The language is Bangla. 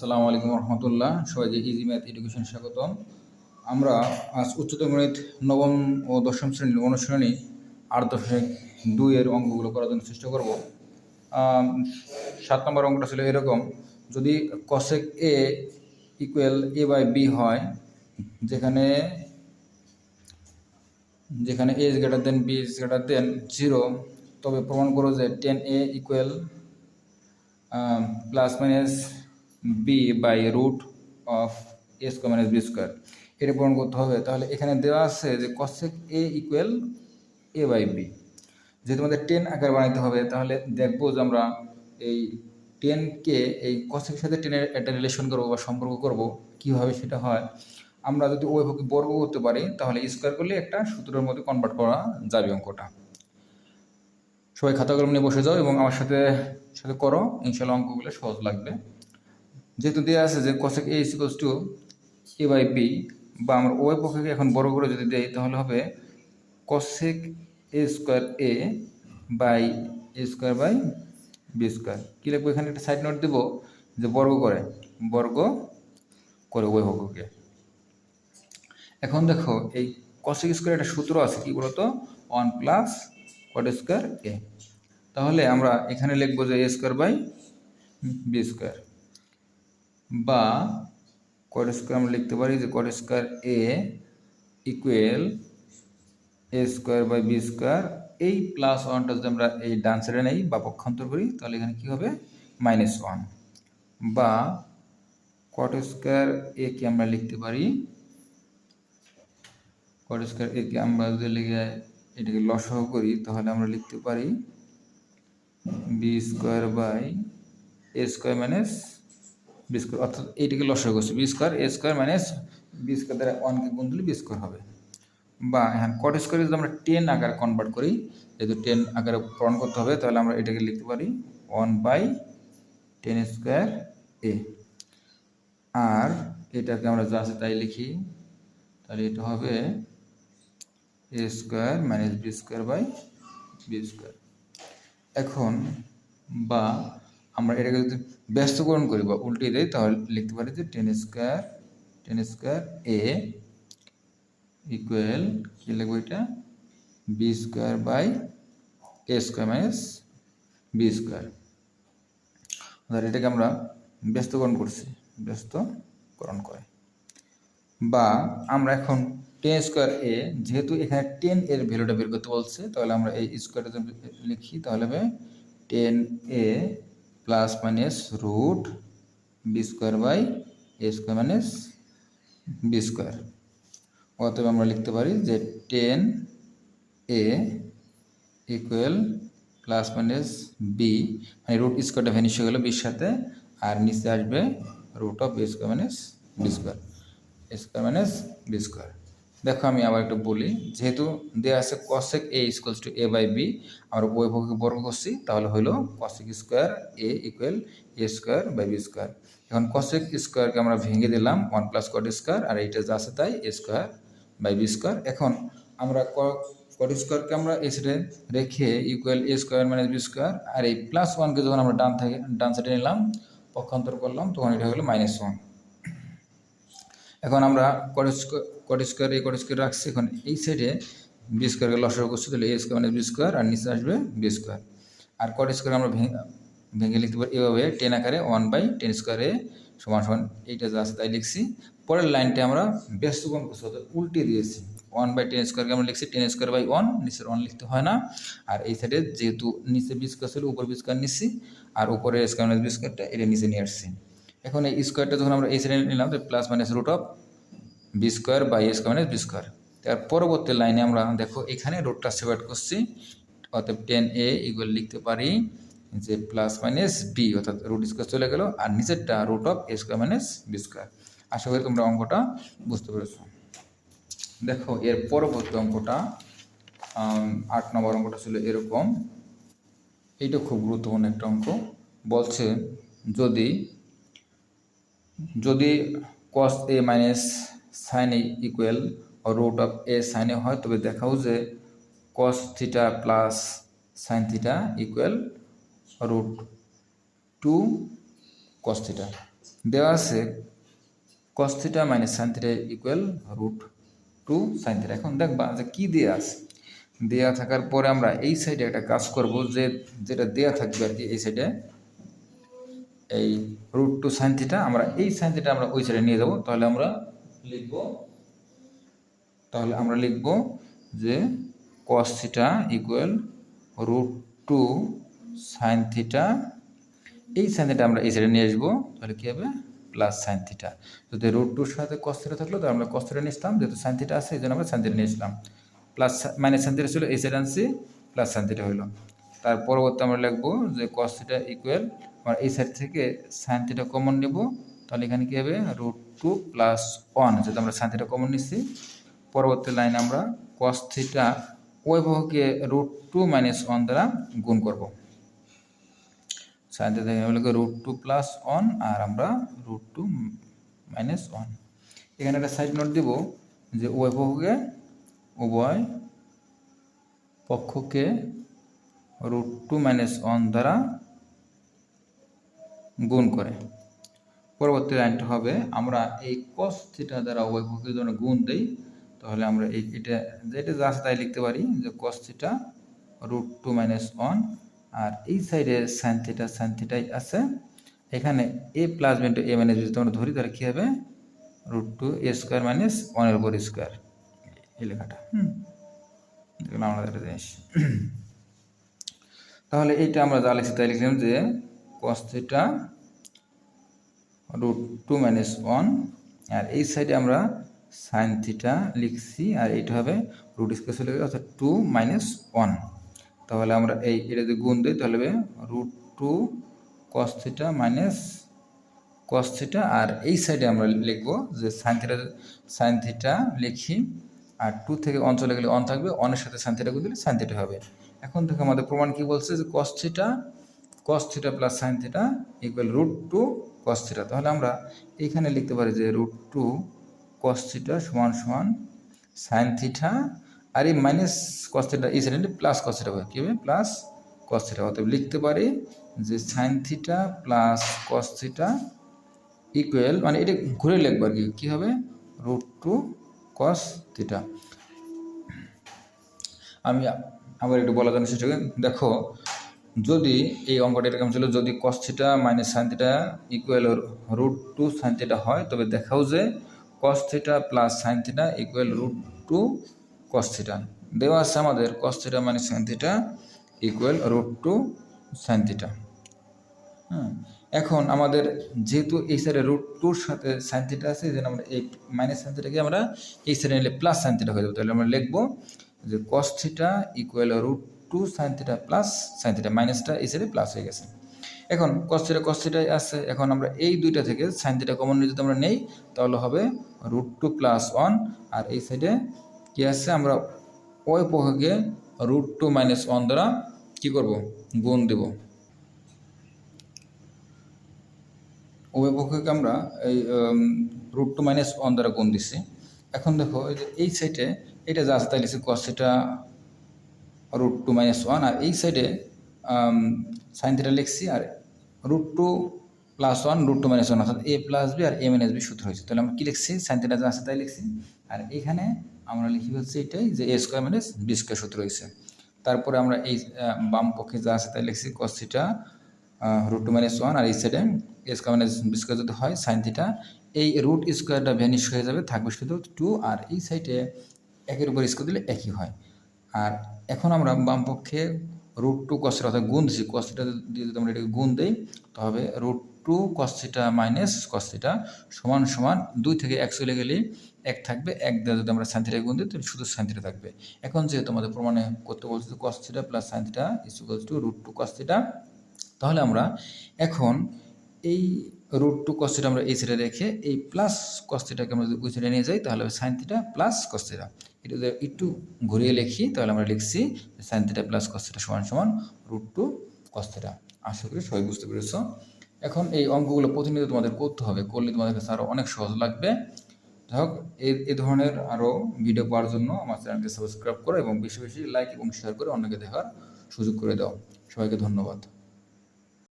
আসসালামু আলাইকুম রহমতুল্লাহ। সবাইকে ইজি ম্যাথ এডুকেশন স্বাগতম। আমরা আজ উচ্চতর গণিত নবম ও দশম শ্রেণির অনুশীলনী আট দশমিক দুইয়ের অঙ্কগুলো করার জন্য চেষ্টা করব। সাত নম্বর অঙ্কটা ছিল এরকম, যদি cosec A equal A by B হয়, যেখানে যেখানে A is greater than B is greater than zero তবে প্রমাণ করো যে tan A equal plus minus B by root of A square minus B square এটা প্রমাণ করতে হবে। তাহলে এখানে দেওয়া আছে যে cosec A equal A by B যেহেতু আমাদের টেন আকার বানাইতে হবে, তাহলে দেখব যে আমরা এই টেনকে এই কসেকের সাথে টেনের একটা রিলেশন করব বা সম্পর্ক করব, কীভাবে সেটা হয়? আমরা যদি ওই পক্ষে বর্গ করতে পারি, তাহলে স্কোয়ার করলে একটা সূত্রের মধ্যে কনভার্ট করা যাবে অঙ্কটা। সবাই খাতা নিয়ে বসে যাও এবং আমার সাথে সাথে করো। ইনশাল্লাহ অঙ্কগুলো সহজ লাগবে। যেহেতু দেওয়া আছে যে cosec A equals to A by B বা আমরা ওই পক্ষকে এখন বড় করে যদি দেই, তাহলে হবে cosec A square A by A square by B square কী লিখব এখানে? একটা সাইড নোট দেবো যে বর্গ করে। বর্গ করে ওই পক্ষকে। এখন দেখো, এই কসেক স্কোয়ার একটা সূত্র আছে কি বলতো? One plus cot square A তাহলে আমরা এখানে লিখব যে A square by B square বা কট স্কোয়ার আমরা লিখতে পারি যে cot square A equal A square by B square এই প্লাস ওয়ানটা যদি আমরা এই ডান সাইডে নেই বা পক্ষান্তর করি, তাহলে এখানে কী হবে? মাইনাস ওয়ান বা কট স্কোয়ার এ কে আমরা লিখতে পারি কট স্কোয়ার এ কে আমরা যদি লিখে এটাকে লসহ করি, তাহলে আমরা লিখতে পারি B square by A square minus B square অর্থাৎ এইটাকে লসহ করছি B square A square minus B square দ্বারা ওয়ানকে গুণ দিলে বি স্কোয়ার হবে। বা হ্যাঁ কট স্কোয়ার যদি আমরা টেন আকার কনভার্ট করি, যেহেতু টেন আকারে পূরণ করতে হবে, তাহলে আমরা এটাকে লিখতে পারি one by tan square A আর এটাকে আমরা যা আছে তাই লিখি, তাহলে এটা হবে A square minus B square by B square এখন বা আমরা এটাকে যদি ব্যস্তকরণ করি বা উল্টে দিই, তাহলে লিখতে পারি যে tan square tan square A equal কী লিখব এটা? B square by A square minus B square ধর এটাকে আমরা ব্যস্তকরণ করছি, ব্যস্তকরণ করে। বা আমরা এখন টেন স্কোয়ার এ যেহেতু এখানে টেন এর ভ্যালুটা বের করতে বলছে, তাহলে আমরা এই স্কোয়ারটা লিখি, তাহলে হবে tan A plus minus root B square by A square minus B square অতএব আমরা লিখতে পারি যে tan A equal plus minus B মানে রুট স্কোয়ারটা ভ্যানিশ হয়ে গেলো বির সাথে, আর নিচে আসবে root of B square minus B square square minus B square দেখো আমি আবার একটু বলি, যেহেতু দেওয়া আছে cosec A equals to A by B আমরা উভয় পক্ষকে বর্গ করছি, তাহলে হলো cosec square A equal A square by B square এখন কসেক স্কোয়ারকে আমরা ভেঙে দিলাম ওয়ান প্লাস কট স্কোয়ার আর এইটা যা আছে তাই A square by B square এখন আমরা কট স্কোয়ারকে আমরা এই সাইডে রেখে equal A square minus B square আর এই প্লাস ওয়ানকে যখন আমরা ডান থেকে, ডান সাইডে নিলাম, পক্ষান্তর করলাম, তখন এটা হলো মাইনাস ওয়ান এখন আমরা কট স্কোয়ার কট স্কোয়ার, এই কট স্কোয়ার রাখছি এখন এই সাইডে বি স্কোয়ারকে লসর করছি তাহলে এ স্কোয়ার মানে বি স্কোয়ার আর নিচে আসবে বি স্কোয়ার আর কট স্কোয়ার আমরা ভেঙে লিখতে পারি এভাবে টেন আকারে ওয়ান বাই টেন স্কোয়ারে সমান সমান এইটা যা আছে তাই লিখছি। পরের লাইনটা আমরা ব্যস্ত করছি, অর্থাৎ উল্টে দিয়েছি। ওয়ান বাই টেন স্কোয়ারকে আমরা লিখছি টেন স্কোয়ার বাই ওয়ান নিচের ওয়ান লিখতে হয় না। আর এই সাইডে যেহেতু নিচে বি স্কোয়ার ছিল, উপর বি স্কোয়ার নিচ্ছি, আর উপরে স্কোয়ার বি স্কোয়ারটা এটা নিচে নিয়ে আসছি। এখন এই স্কোয়ারটা যখন আমরা এই সাইডে নিলাম, তো plus minus root of B square by A square minus B square তার পরবর্তী লাইনে আমরা দেখো, এখানে রুটটা সেপারেট করছি। অর্থাৎ টেন এ ইকুয়াল লিখতে পারি যে প্লাস মাইনাস বি অর্থাৎ রুট স্কোয়ার চলে গেল, আর নিচেরটা root of A square minus B square আশা করি তোমরা অঙ্কটা বুঝতে পেরেছ। দেখো, এর পরবর্তী অঙ্কটা আট নম্বর অঙ্কটা ছিল এরকম। এইটা খুব গুরুত্বপূর্ণ একটা অঙ্ক। বলছে, যদি যদি cos A minus sine A equal root of A sine A হয়, তবে দেখাও যে cos theta plus sine theta equal root two cos theta দেওয়া আছে cos theta minus sine theta equal root two sine theta এখন দেখবা যে কি দেওয়া আছে। দেওয়া থাকার পরে আমরা এই সাইডে একটা কাজ করব যে যেটা দেওয়া থাকবে আর কি, এই সাইডে এই রুট টু সাইন থিটা আমরা এই সাইন থিটা আমরা ওই সাইডে নিয়ে যাব, তাহলে আমরা লিখব, তাহলে আমরা লিখব যে cos theta equal root two sine theta এই সাইন থিটা আমরা এই সাইডে নিয়ে আসব, তাহলে কী হবে? প্লাস সাইন থিটা যদি রুট টুর সাথে কস থিটা থাকল, তাহলে আমরা কস থিটা নিয়েছিলাম যেহেতু সাইন থিটা আছে এই জন্য আমরা সাইন থিটা নিয়েছিলাম প্লাস মাইনাস সাইন থিটা ছিল, এই সাইড আনছি প্লাস সাইন থিটা হইল। তার পরবর্তী আমরা লিখব যে কস থিটা ইকুয়াল আমরা এই সাইড থেকে সাইন থিটা কমন নেব। তাহলে এখানে কী হবে? রুট টু প্লাস ওয়ান যেহেতু আমরা সাইন থিটা কমন নিচ্ছি। পরবর্তী লাইনে আমরা কস থিটা ওই রুট টু মাইনাস ওয়ান দ্বারা গুণ করব। সাইন থিটা হলো রুট টু প্লাস ওয়ান আর আমরা রুট টু মাইনাস ওয়ান এখানে একটা সাইড নোট দিব যে উভয় উভয় পক্ষকে রুট টু মাইনাস ওয়ান দ্বারা গুণ করে। পরবর্তী লাইনটা হবে, আমরা এই কস থিটা দ্বারা উভয় পক্ষকে যখন গুণ দেই, তাহলে আমরা এই এটা, যেটা যা তাই লিখতে পারি যে cos theta root two minus one আর এই সাইডে সাইন থিটা সাইন থিটাই আছে। এখানে A plus into A minus যদি আমরা ধরি, তাহলে কী হবে? Root two A square minus ওয়ানের উপর স্কোয়ার এই লেখাটা, হুম। দেখলাম একটা জিনিস। তাহলে এইটা আমরা যা লিখছি তাই লিখলাম যে cos theta root two minus one আর এই সাইডে আমরা সাইন থিটা লিখছি, আর এইটা হবে রুট স্কোয়ার চলে গেলে অর্থাৎ টু মাইনাস ওয়ান তাহলে আমরা এই, এটা যদি গুণ দিই, তাহলে হবে root two cos theta minus cos theta আর এই সাইডে আমরা লিখব যে সাইন থিটা সাইন থিটা লিখি, আর টু থেকে অন চলে গেলে অন থাকবে অনের সাথে সাইন থিটা গুণ দিলে সাইন থিটা হবে। এখন থেকে আমাদের প্রমাণ কি বলছে যে cos cos theta plus sine theta equal root two cos theta তাহলে আমরা এইখানে লিখতে পারি যে রুট টু কস থিটা সমান সমান সাইন থিটা আর এই মাইনাস কস থিটা এই সাইডে প্লাস কস থিটা হবে কী হবে? প্লাস কস থিটা অতএব লিখতে পারি যে sine theta plus cos theta equal মানে এটা ঘুরে লিখব আর কি, কী হবে? রুট টু কস থিটা আমি আবার একটু বলা জানি সেটাকে দেখো যদি এই অঙ্কটা এরকম ছিল, যদি cos theta minus sine theta equal root two sine theta হয়, তবে দেখাও যে cos theta plus sine theta equal root two cos theta দেওয়া আছে আমাদের cos theta minus sine theta equal root two sine theta হ্যাঁ এখন আমাদের যেহেতু এই সাইডে রুট টুর সাথে সাইন থিটা আছে যেন আমরা এই মাইনাস সাইন থিটাকে আমরা এই সাইডে নিলে প্লাস সাইন থিটা হয়ে যাবে। তাহলে আমরা লিখব যে cos theta equal root two sine theta plus sine theta মাইনাসটা সাইডে প্লাস হয়ে গেছে। এখন কস থিটা কস থিটাই আছে। এখন আমরা এই দুইটা থেকে সাইন থিটা কমন যদি আমরা নেই, তাহলে হবে রুট টু প্লাস ওয়ান আর এই সাইডে কী আছে? আমরা ওই পক্ষকে রুট টু মাইনাস ওয়ান দ্বারা কী করব? গুণ দেব। উভয় পক্ষকে আমরা এই রুট টু মাইনাস ওয়ান দ্বারা গুণ দিচ্ছি এখন দেখো, এই সাইডে এটা যা আছে তাই লিখছি cos theta root two minus one আর এই সাইডে সাইন থিটা লিখছি, আর root two plus one root two minus one অর্থাৎ এ প্লাস বি আর এ মাইনাস বি সূত্র হয়েছে। তাহলে আমরা কী লিখছি? সাইন থিটা যা আছে তাই লিখছি। আর এখানে আমরা লিখি হচ্ছে এটাই যে A square minus B square সূত্র হয়েছে। তারপরে আমরা এই বাম পক্ষে যা আছে তাই লিখছি cos theta root two minus one আর এই সাইডে A square minus B square যদি হয় সাইন থিটা এই রুট স্কোয়ারটা ভ্যানিশ হয়ে যাবে, থাকবে শুধু টু আর এই সাইডে একের উপর স্কোয়ার দিলে একই হয়। আর এখন আমরা বামপক্ষে রুট টু কস্টিটা অর্থাৎ গুণ দিচ্ছি। কস্টিটা দিয়ে যদি আমরা এটাকে গুণ দিই তবে root two cos theta minus cos theta সমান সমান দুই থেকে এক চলে গেলে এক থাকবে। এক দিয়ে যদি আমরা সাইনথিটা গুণ দিই, তাহলে শুধু সাইনথিটা থাকবে। এখন যেহেতু আমাদের প্রমাণে করতে বলছে cos theta plus sine theta is equals to root two cos theta তাহলে আমরা এখন এই রুট টু কস্তিটা আমরা এই সাইডে রেখে এই প্লাস কস্তিটাকে আমরা যদি ওই সাইডে নিয়ে যাই, তাহলে সাইন থিটা প্লাস কস্তিটা এটা যদি একটু ঘুরিয়ে লিখি, তাহলে আমরা লিখছি সাইন থিটা প্লাস কস্তিটা সমান সমান রুট টু কস্তিটা আশা করি সবাই বুঝতে পেরেছ। এখন এই অঙ্কগুলো প্রতিনিয়ত তোমাদের করতে হবে, করলে তোমাদের কাছে আরও অনেক সহজ লাগবে। যাই হোক এই ধরনের আরও ভিডিও পাওয়ার জন্য আমার চ্যানেলকে সাবস্ক্রাইব করো এবং বেশি বেশি লাইক এবং শেয়ার করে অন্যকে দেখার সুযোগ করে দাও। সবাইকে ধন্যবাদ।